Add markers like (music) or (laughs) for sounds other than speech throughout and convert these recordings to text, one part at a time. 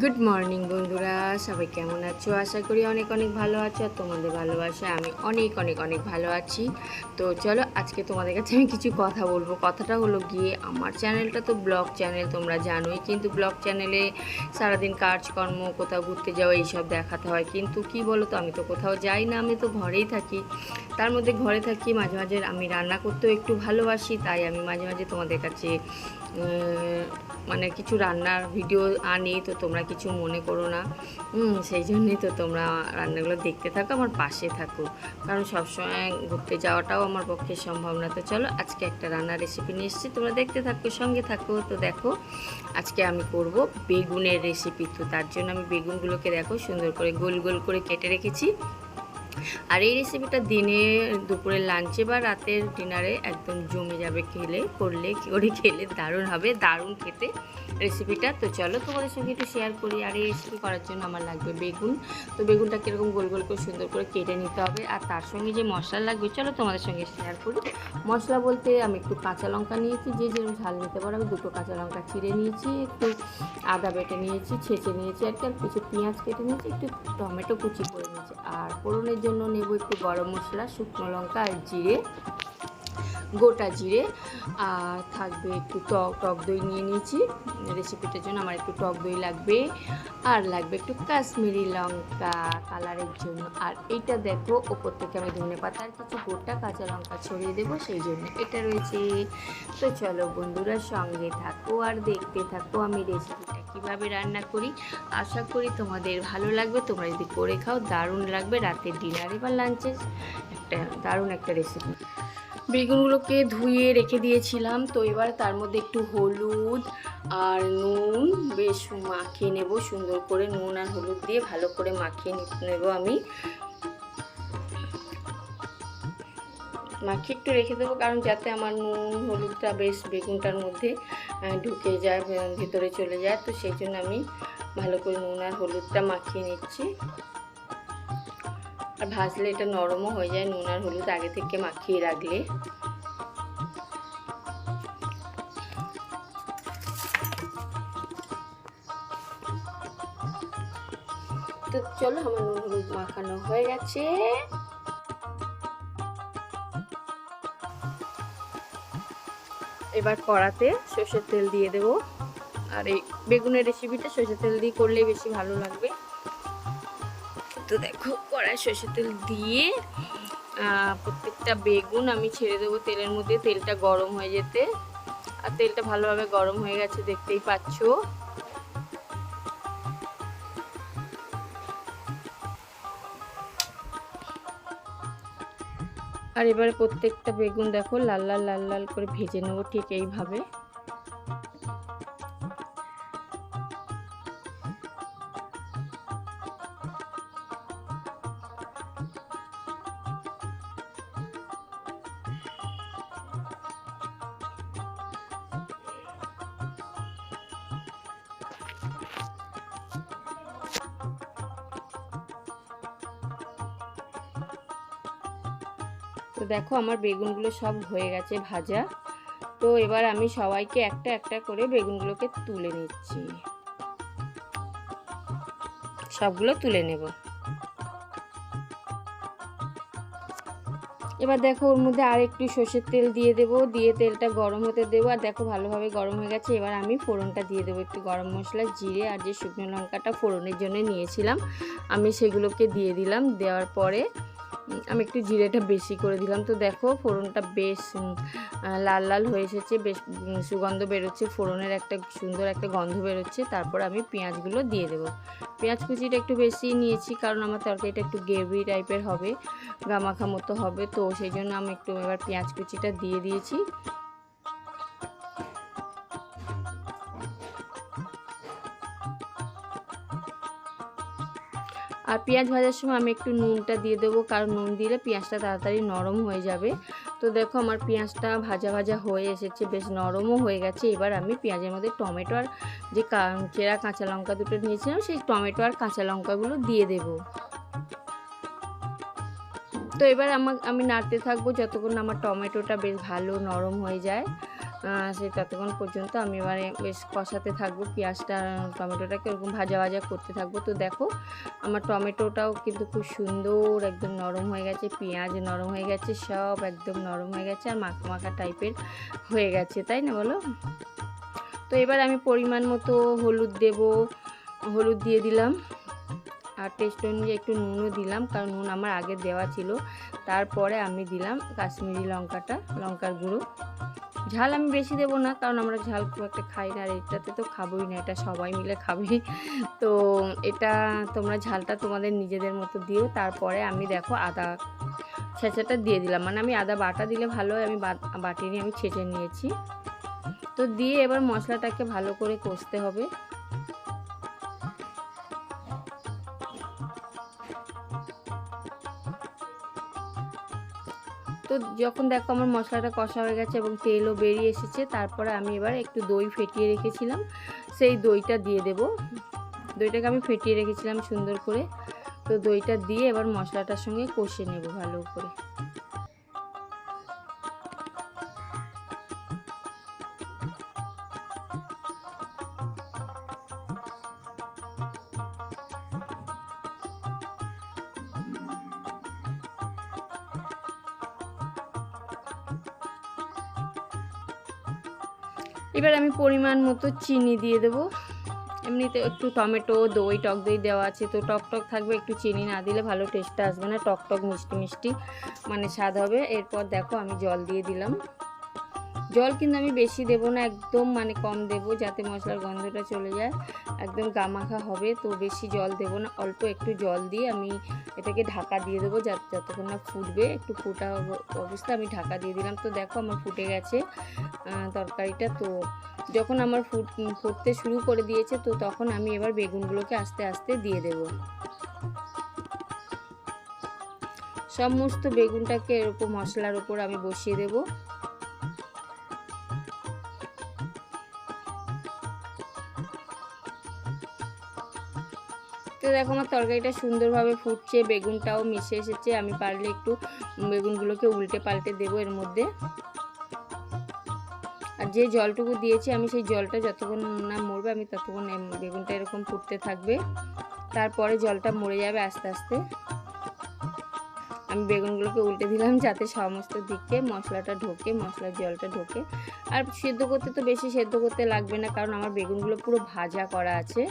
Good morning বন্ধুরা। সবাই কেমন আছো? আশা করি অনেক অনেক ভালো আছো আর তোমাদের ভালোবাসা আমি অনেক অনেক অনেক ভালো আছি। তো চলো, আজকে তোমাদের কাছে আমি কিছু কথা বলব। কথাটা হলো গিয়ে, আমার চ্যানেলটা তো ব্লগ চ্যানেল, তোমরা জানোই। কিন্তু ব্লগ চ্যানেলে সারাদিন কাজকর্ম, কোথাও ঘুরতে যাওয়া, এইসব দেখাতে হয়। কিন্তু কি বলো তো আমি তো কোথাও যাই না, আমি তো ঘরেই থাকি। তার মধ্যে ঘরে থাকি, মাঝে মাঝে আমি রান্না করতেও একটু ভালোবাসি, তাই আমি মাঝে মাঝে তোমাদের কাছে মানে কিছু রান্নার ভিডিও আনি, তো তোমরা কিছু মনে করো না। সেই জন্যই তো তোমরা রান্নাগুলো দেখতে থাকো, আমার পাশে থাকো। কারণ সবসময় ঘুরতে যাওয়াটাও আমার পক্ষে সম্ভব না। তো চলো, আজকে একটা রান্নার রেসিপি নিয়ে এসেছি, তোমরা দেখতে থাকো, সঙ্গে থাকো। তো দেখো, আজকে আমি করব বেগুনের রেসিপি তো তার জন্য আমি বেগুনগুলোকে দেখো, সুন্দর করে গোল গোল করে কেটে রেখেছি। আর এই রেসিপিটা দিনে দুপুরের লাঞ্চে বা রাতের ডিনারে একদম জমে যাবে খেলে, করলে করে খেলে দারুণ হবে, দারুণ খেতে রেসিপিটা তো চলো তোমাদের সঙ্গে একটু শেয়ার করি, আর এই রেসিপি করার জন্য আমার লাগবে বেগুন। তো বেগুনটা কীরকম গোল গোল করে সুন্দর করে কেটে নিতে হবে, আর তার সঙ্গে যে মশলা লাগবে, চলো তোমাদের সঙ্গে শেয়ার করি। মশলা বলতে আমি একটু কাঁচা লঙ্কা নিয়েছি, যে যেরকম ঝাল নিতে পারো, আমি দুটো কাঁচা লঙ্কা ছিঁড়ে নিয়েছি, একটু আদা বেটে নিয়েছি, ছেঁচে নিয়েছি, আর কি, আর কিছু পেঁয়াজ কেটে নিয়েছি, একটু টমেটো কুচি করে নিয়েছি। আর ফোড়নের জন্য নেব একটু গরম মশলা শুকনো লঙ্কা আর জিরে। গোটা জিরে আর থাকবে একটু টক টক দই নিয়ে নিয়েছি। রেসিপিটার জন্য আমার একটু টক দই লাগবে আর লাগবে একটু কাশ্মীরি লঙ্কা কালারের জন্য। আর এইটা দেখো, ওপর থেকে আমি ধনে পাতা আর কিছু গোটা কাঁচা লঙ্কা ছড়িয়ে দেবো, সেই জন্য এটা রয়েছে। তো চলো বন্ধুরা, সঙ্গে থাকো আর দেখতে থাকো আমি রেসিপিটা কীভাবে রান্না করি। আশা করি তোমাদের ভালো লাগবে, তোমরা যদি করে খাও, দারুণ লাগবে। রাতের ডিনারে বা লাঞ্চে একটা দারুণ একটা রেসিপি। বেগুনগুলোকে ধুয়ে রেখে দিয়েছিলাম। তো এবার তার মধ্যে একটু হলুদ আর নুন। বেশ মাখিয়ে নেব, সুন্দর করে নুন আর হলুদ দিয়ে ভালো করে মাখিয়ে নেব আমি। মাখিয়ে একটু রেখে দেবো, কারণ যাতে আমার নুন, হলুদটা বেশ বেগুনটার মধ্যে ঢুকে যায়, ভেতরে চলে যায়। তো সেই জন্য আমি ভালো করে নুন আর হলুদটা মাখিয়ে নিচ্ছি। আর ভাজলে এটা নরমও হয়ে যায়, নুন আর হলুদ আগে থেকে মাখিয়ে রাখলে। তো চলো আমার নুন হলুদ মাখানো হয়ে গেছে। এবার কড়াতে সর্ষের তেল দিয়ে দেব। আর এই বেগুনের রেসিপিটা সর্ষের তেল দিয়ে করলে বেশি ভালো লাগবে। তো দেখো, কড়াই সর্ষে তেল দিয়ে প্রত্যেকটা বেগুন আমি ছেড়ে দেবো তেলের মধ্যে। তেলটা গরম হয়ে যেতে। আর তেলটা ভালোভাবে গরম হয়ে গেছে, দেখতেই পাচ্ছো। আর এবারে প্রত্যেকটা বেগুন দেখো, লাল লাল লাল লাল করে ভেজে নেব ঠিক এইভাবে। তো দেখো আমার বেগুনগুলো সব হয়ে গেছে ভাজা। তো এবার আমি সবাইকে একটা একটা করে বেগুনগুলোকে তুলে নিচ্ছি। সবগুলো তুলে নেব। এবার দেখো ওর মধ্যে আর একটু সর্ষের তেল দিয়ে দেবো, দিয়ে তেলটা গরম হতে দেবো। আর দেখো ভালোভাবে গরম হয়ে গেছে, এবার আমি ফোড়নটা দিয়ে দেবো একটু গরম মশলা, জিরে আর যে শুকনো লঙ্কাটা ফোড়নের জন্য নিয়েছিলাম, আমি সেগুলোকে দিয়ে দিলাম। দেওয়ার পরে আমি একটু জিরেটা বেশি করে দিলাম। তো দেখো, ফোড়নটা বেশ লাল লাল হয়ে এসেছে, বেশ সুগন্ধ বেরোচ্ছে, ফোড়নের একটা সুন্দর একটা গন্ধ বেরোচ্ছে। তারপর আমি পেঁয়াজগুলো দিয়ে দেবো। পেঁয়াজ কুচিটা একটু বেশি নিয়েছি, কারণ আমার তরকারিটা একটু গ্রেভি টাইপের হবে, গামাখা মতো হবে। তো সেই জন্য আমি একটু এবার পেঁয়াজ কুচিটা দিয়ে দিয়েছি। আর পেঁয়াজ ভাজার সময় আমি একটু নুনটা দিয়ে দেবো, কারণ নুন দিলে পেঁয়াজটা তাড়াতাড়ি নরম হয়ে যাবে। তো দেখো আমার পেঁয়াজটা ভাজা ভাজা হয়ে এসেছে, বেশ নরমও হয়ে গেছে। এবার আমি পেঁয়াজের মধ্যে টমেটো আর যে চেরা কাঁচা লঙ্কা দুটো নিয়েছিলাম, সেই টমেটো আর কাঁচা লঙ্কাগুলো দিয়ে দেবো। তো এবার আমি নাড়তে থাকব যতক্ষণ আমার টমেটোটা বেশ ভালো নরম হয়ে যায়। সেই ততক্ষণ পর্যন্ত আমি এবারে বেশ কষাতে থাকব, পেঁয়াজটা টমেটোটাকে ওরকম ভাজা ভাজা করতে থাকব। তো দেখো, আমার টমেটোটাও কিন্তু খুব সুন্দর একদম নরম হয়ে গেছে, পেঁয়াজ নরম হয়ে গেছে, সব একদম নরম হয়ে গেছে আর মাখা মাখা টাইপের হয়ে গেছে, তাই না বলো? তো এবার আমি পরিমাণ মতো হলুদ দেব, হলুদ দিয়ে দিলাম আর টেস্ট অনুযায়ী একটু নুনও দিলাম, কারণ নুন আমার আগে দেওয়া ছিল। তারপরে আমি দিলাম কাশ্মীরি লঙ্কাটা, লঙ্কার গুঁড়ো। ঝাল আমি বেশি দেবো না, কারণ আমরা ঝাল খুব একটা খাই না, আর এটাতে তো খাবোই না, এটা সবাই মিলে খাবে। তো এটা তোমরা ঝালটা তোমাদের নিজেদের মতো দিও, তারপরে আমি দেখো আদা ছেঁচাটা দিয়ে দিলাম। মানে আমি আদা বাটা দিলে ভালো হয়, আমি বাট- নিয়ে আমি ছেঁচে নিয়েছি। তো দিয়ে এবার মশলাটাকে ভালো করে কষতে হবে। তো যখন দেখো আমার মশলাটা কষা হয়ে গেছে এবং তেলও বেরিয়ে এসেছে, তারপরে আমি এবার একটু দই ফেটিয়ে রেখেছিলাম। সেই দইটা দিয়ে দেব। দইটাকে আমি ফেটিয়ে রেখেছিলাম সুন্দর করে। তো দইটা দিয়ে এবার মশলাটার সঙ্গে কষে নেব ভালো করে। এবার আমি পরিমাণ মতো চিনি দিয়ে দেবো। এমনিতে একটু টমেটো, দই, টক দই দেওয়া আছে, তো টক টক থাকবে, একটু চিনি না দিলে ভালো টেস্টটা আসবে না, টক টক মিষ্টি মিষ্টি মানে স্বাদ হবে। এরপর দেখো আমি জল দিয়ে দিলাম। জল কিন্তু আমি বেশি দেবো না, একদম মানে কম দেবো যাতে মশলার গন্ধটা চলে যায়। একদম গামাখা হবে তো বেশি জল দেবো না, অল্প একটু জল দিয়ে আমি এটাকে ঢাকা দিয়ে দেবো যাতে যতক্ষণ না ফুটবে, একটু ফুটা অব- অবস্থায় আমি ঢাকা দিয়ে দিলাম। তো দেখো আমার ফুটে গেছে তরকারিটা। তো যখন আমার ফুট, ফুটতে শুরু করে দিয়েছে, তো তখন আমি এবার বেগুনগুলোকে আস্তে আস্তে দিয়ে দেব। সমস্ত বেগুনটাকে এরকম মশলার উপর আমি বসিয়ে দেব। তো দেখো আমার তরকারিটা সুন্দরভাবে ফুটছে, বেগুনটাও মিশে এসেছে। আমি পারলে একটু বেগুনগুলোকে উল্টে পাল্টে দেবো এর মধ্যে। আর যে জলটুকু দিয়েছি, আমি সেই জলটা যতক্ষণ না মরবে, আমি ততক্ষণ বেগুনটা এরকম ফুটতে থাকবে। তারপরে জলটা মরে যাবে আস্তে আস্তে। আমি বেগুনগুলোকে উল্টে দিলাম যাতে সমস্ত দিকে মশলাটা ঢোকে, মশলার জলটা ঢোকে। আর সেদ্ধ করতে তো বেশি সেদ্ধ করতে লাগবে না, কারণ আমার বেগুনগুলো পুরো ভাজা করা আছে।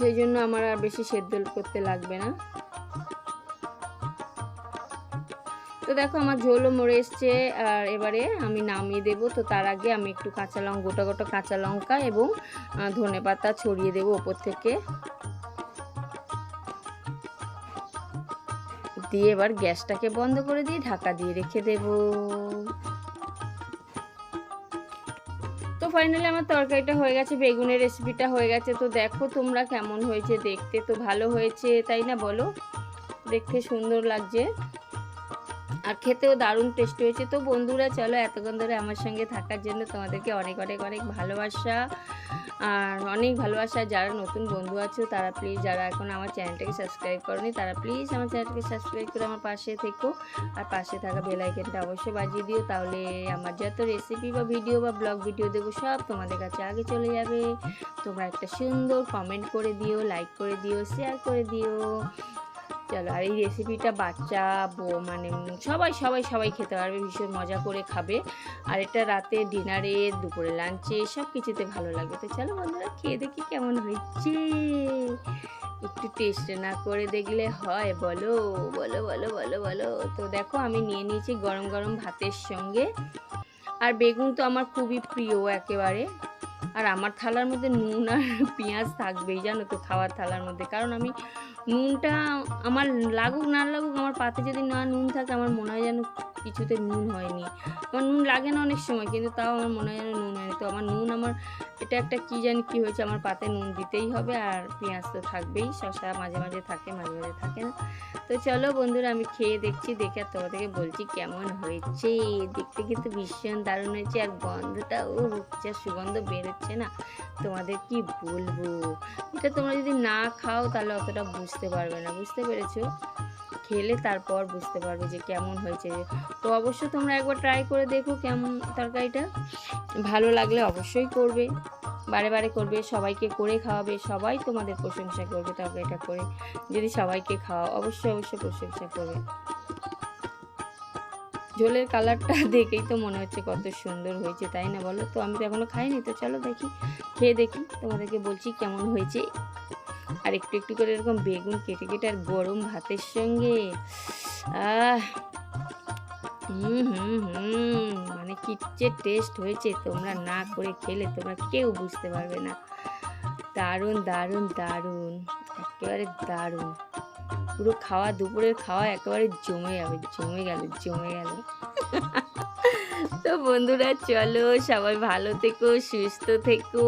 সেই জন্য আমার আর বেশি সেদ্ধ করতে লাগবে না। তো দেখো আমার ঝোলও মরে এসছে, আর এবারে আমি নামিয়ে দেব। তো তার আগে আমি একটু কাঁচা লঙ্কা গোটা গোটা কাঁচা লঙ্কা এবং ধনে পাতা ছড়িয়ে দেবো ওপর থেকে। দিয়ে এবার গ্যাসটাকে বন্ধ করে দিয়ে ঢাকা দিয়ে রেখে দেব। ফাইনালি আমার তরকারিটা হয়ে গেছে, বেগুনের রেসিপিটা হয়ে গেছে। তো দেখো তোমরা কেমন হয়েছে দেখতে। তো ভালো হয়েছে, তাই না বলো? দেখতে সুন্দর লাগছে। আর খেতেও দারুণ টেস্ট হয়েছে। তো বন্ধুরা, চলো এতক্ষণ ধরে আমার সঙ্গে থাকার জন্য তোমাদেরকে অনেক অনেক অনেক ভালোবাসা। আর অনেক ভালোবাসা, যারা নতুন বন্ধু আছে, তারা প্লিজ যারা এখন আমার চ্যানেলটাকে সাবস্ক্রাইব করেনি, তারা প্লিজ আমার চ্যানেলটাকে সাবস্ক্রাইব করে আমার পাশে থেকো। আর পাশে থাকা বেলাইকেনটা অবশ্যই বাজিয়ে দিও, তাহলে আমার যত রেসিপি বা ভিডিও বা ব্লগ ভিডিও দেবো সব তোমাদের কাছে আগে চলে যাবে। তোমরা একটা সুন্দর কমেন্ট করে দিও লাইক করে দিও শেয়ার করে দিও। চলো, আর এই রেসিপিটা বাচ্চা মানে সবাই সবাই সবাই খেতে পারবে, ভীষণ মজা করে খাবে। আর এটা রাতে ডিনারে, দুপুরে লাঞ্চে সব কিছুতে ভালো লাগবে। তো চলো বন্ধুরা, খেয়ে দেখি কেমন হয়েছে। একটু টেস্ট না করে দেখলে হয়, বলো বলো বলো বলো বলো। তো দেখো, আমি নিয়ে নিয়েছি গরম গরম ভাতের সঙ্গে। আর বেগুন তো আমার খুবই প্রিয় একেবারে। আর আমার থালার মধ্যে নুন আর (laughs) পেঁয়াজ থাকবেই, জানো তো, খাওয়ার থালার মধ্যে। কারণ আমি নুনটা আমার লাগুক না লাগুক, আমার পাতে যদি না নুন থাকে, আমার মনে হয় যেন কিছুতে নুন হয়নি। আমার নুন লাগে না অনেক সময়, কিন্তু তাও আমার মনে হয় যেন নুন হয়নি। তো আমার নুন আমার, এটা একটা কী জানি কী হয়েছে, আমার পাতে নুন দিতেই হবে আর পেঁয়াজ তো থাকবেই শশা মাঝে মাঝে থাকে, মাঝে মাঝে থাকে না। তো চলো বন্ধুরা, আমি খেয়ে দেখছি, দেখে আর তোমাদেরকে বলছি কেমন হয়েছে। দেখতে কিন্তু ভীষণ দারুণ হয়েছে আর গন্ধটা ও যা সুগন্ধ বেরোচ্ছে। না? তোমাদের কি বলব? এটা তোমরা যদি না খাও, তাহলে অতটা বুঝতে পারবে না। বুঝতে পেরেছ? খেলে তারপর বুঝতে পারবে যে কেমন হয়েছে। তো অবশ্যই তোমরা একবার ট্রাই করে দেখো কেমন তরকারিটা। ভালো লাগলে অবশ্যই করবে। বারে বারে করবে, সবাইকে করে খাওয়াবে, সবাই তোমাদের প্রশংসা করবে তরকারিটা করে। যদি সবাইকে খাওয়াও, অবশ্যই অবশ্যই প্রশংসা করবে। ঝোলের কালারটা (laughs) দেখেই তো মনে হচ্ছে কত সুন্দর হয়েছে, তাই না বলো? তো আমি তো এখনও খাইনি, তো চলো দেখি, খেয়ে দেখি। তোমাদেরকে বলছি কেমন হয়েছে। আর একটু একটু করে এরকম বেগুন কেটে কেটে আর গরম ভাতের সঙ্গে। আহ, হুম হুম হুম মানে কি যে টেস্ট হয়েছে, তোমরা না করে খেলে তোমরা কেউ বুঝতে পারবে না। দারুণ দারুণ দারুণ, একেবারে দারুণ। পুরো খাওয়া, দুপুরের খাওয়া একেবারে জমে যাবে, জমে গেল জমে গেল। তো বন্ধুরা, চলো সবাই ভালো থেকো, সুস্থ থেকো।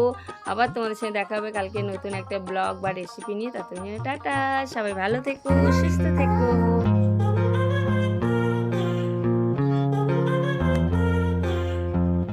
আবার তোমাদের সঙ্গে দেখা হবে কালকে নতুন একটা ব্লগ বা রেসিপি নিয়ে। ততদিন টাটা, সবাই ভালো থেকো, সুস্থ থেকো।